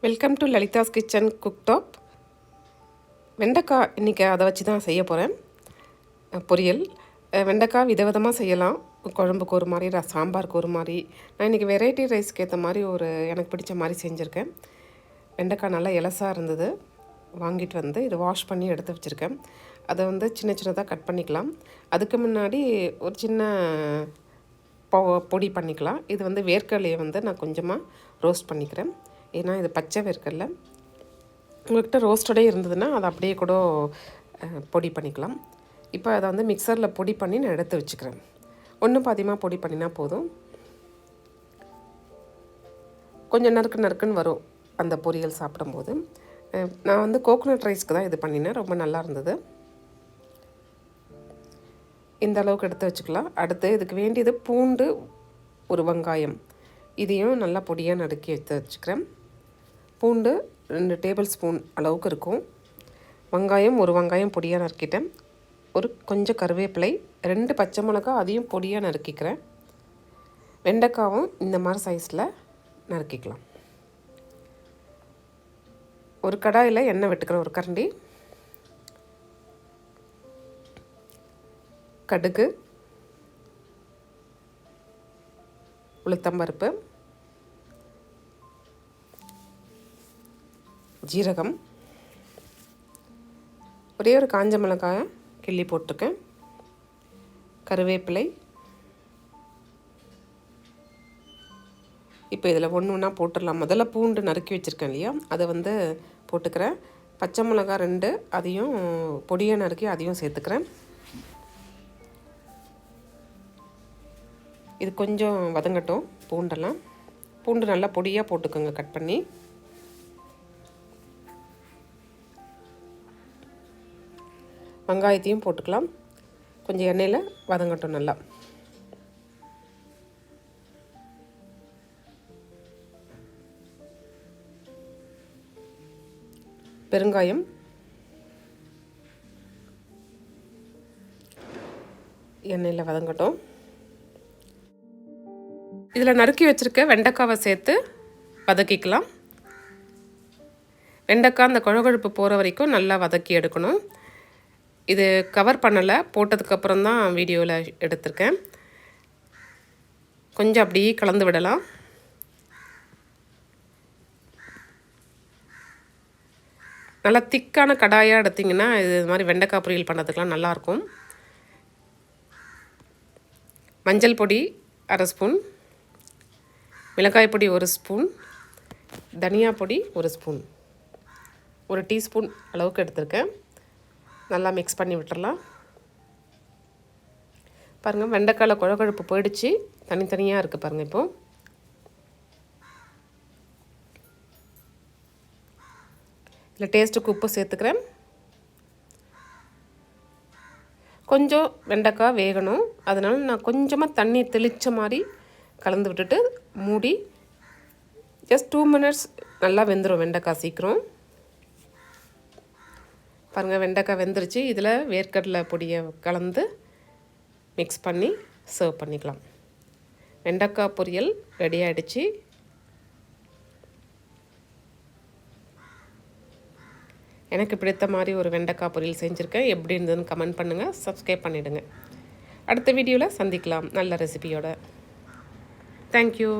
Welcome to Lalitha's kitchen cook top வெண்டைக்காய் இன்றைக்கி அதை வச்சு தான் செய்ய போகிறேன் பொரியல். வெண்டைக்காய் விதவிதமாக செய்யலாம். குழம்புக்கு ஒரு மாதிரி ர- சாம்பாருக்கு ஒரு மாதிரி. நான் இன்றைக்கி வெரைட்டி ரைஸ்க்கு ஏற்ற மாதிரி ஒரு எனக்கு பிடிச்ச மாதிரி செஞ்சுருக்கேன். வெண்டைக்காய் நல்லா இலசாக இருந்தது. வாங்கிட்டு வந்து இதை வாஷ் பண்ணி எடுத்து வச்சுருக்கேன். அதை வந்து சின்ன சின்னதாக கட் பண்ணிக்கலாம். அதுக்கு முன்னாடி ஒரு சின்ன பொ- பொடி பண்ணிக்கலாம். இது வந்து வேர்க்கடலையை வந்து நான் கொஞ்சமாக ரோஸ்ட் பண்ணிக்கிறேன். ஏன்னா இது பச்சை வேர்க்கடல. உங்கள்கிட்ட ரோஸ்டடே இருந்ததுன்னா அதை அப்படியே கூட பொடி பண்ணிக்கலாம். இப்போ அதை வந்து மிக்சரில் பொடி பண்ணி நான் எடுத்து வச்சுக்கிறேன். ஒன்றும் பாதியமாக பொடி பண்ணினா போதும். கொஞ்சம் நறுக்கு நறுக்குன்னு வரும் அந்த பொரியல் சாப்பிடும்போது. நான் வந்து கோகோனட் ரைஸ்க்கு தான் இது பண்ணினேன். ரொம்ப நல்லா இருந்தது. இந்த அளவுக்கு எடுத்து வச்சுக்கலாம். அடுத்து இதுக்கு வேண்டியது பூண்டு ஒரு வெங்காயம். இதையும் நல்லா பொடியாக நறுக்கி எடுத்து வச்சுக்கிறேன். பூண்டு ரெண்டு டேபிள் ஸ்பூன் அளவுக்கு இருக்கும். வெங்காயம் ஒரு வெங்காயம் பொடியாக நறுக்கிட்டேன். ஒரு கொஞ்சம் கருவேப்பிலை ரெண்டு பச்சை மிளகா அதையும் பொடியாக நறுக்கிக்கிறேன். வெண்டைக்காவும் இந்த மாதிரி சைஸில் நறுக்கிக்கலாம். ஒரு கடாயில் எண்ணெய் விட்டுக்கிறேன் ஒரு கரண்டி. கடுகு உளுத்தம்பருப்பு ஜீரகம். ஒரே ஒரு காஞ்ச மிளகாயை கிள்ளி போட்டிருக்கேன். கருவேப்பிலை. இப்போ இதில் ஒன்று ஒன்றா போட்டுடலாம். முதல்ல பூண்டு நறுக்கி வச்சுருக்கேன் இல்லையா? அதை வந்து போட்டுக்கிறேன். பச்சை மிளகா ரெண்டு அதையும் பொடியை நறுக்கி அதையும் சேர்த்துக்கிறேன். இது கொஞ்சம் வதங்கட்டும் பூண்டெல்லாம். பூண்டு நல்லா பொடியாக போட்டுக்கோங்க கட் பண்ணி. வெங்காயத்தையும் போட்டுக்கலாம். கொஞ்சம் எண்ணெயில் வதங்கட்டும் நல்லா. பெருங்காயம். எண்ணெயில் வதங்கட்டும். இதில் நறுக்கி வச்சுருக்க வெண்டைக்காவை சேர்த்து வதக்கிக்கலாம். வெண்டைக்காய் அந்த குழகொழுப்பு போகிற வரைக்கும் நல்லா வதக்கி எடுக்கணும். இது கவர் பண்ணலை போட்டதுக்கப்புறம் தான் வீடியோவில் எடுத்திருக்கேன். கொஞ்சம் அப்படியே கலந்து விடலாம். நல்லா திக்கான கடாயாக எடுத்திங்கன்னா இது மாதிரி வெண்டைக்காய் பொரியல் பண்ணுறதுக்கெலாம் நல்லாயிருக்கும். மஞ்சள் பொடி அரை ஸ்பூன் மிளகாய் பொடி ஒரு ஸ்பூன் தனியா பொடி ஒரு ஸ்பூன். ஒரு டீஸ்பூன் அளவுக்கு எடுத்திருக்கேன். நல்லா மிக்ஸ் பண்ணி விட்டுறலாம். பாருங்கள் வெண்டைக்காயில் குழகுழப்பு போயிடுச்சு. தனித்தனியாக இருக்குது பாருங்கள் இப்போ. இதில் டேஸ்ட்டுக்கு உப்பு சேர்த்துக்கிறேன். கொஞ்சம் வெண்டைக்காய் வேகணும். அதனால் நான் கொஞ்சமாக தண்ணி தெளித்த மாதிரி கலந்து விட்டுட்டு மூடி ஜஸ்ட் டூ மினிட்ஸ் நல்லா வெந்துடும் வெண்டைக்காய் சீக்கிரம். பாருங்கள் வெண்டைக்காய் வெந்துருச்சு. இதில் வேர்க்கடலை பொடியை கலந்து மிக்ஸ் பண்ணி சர்வ் பண்ணிக்கலாம். வெண்டைக்காய் பொரியல் ரெடி ஆகிடுச்சு எனக்கு பிடித்த மாதிரி ஒரு வெண்டைக்காய் பொரியல் செஞ்சுருக்கேன். எப்படி இருந்ததுன்னு கமெண்ட் பண்ணுங்கள் சப்ஸ்கிரைப் பண்ணிவிடுங்க அடுத்த வீடியோவில் சந்திக்கலாம். நல்ல ரெசிபியோட தேங்க்யூ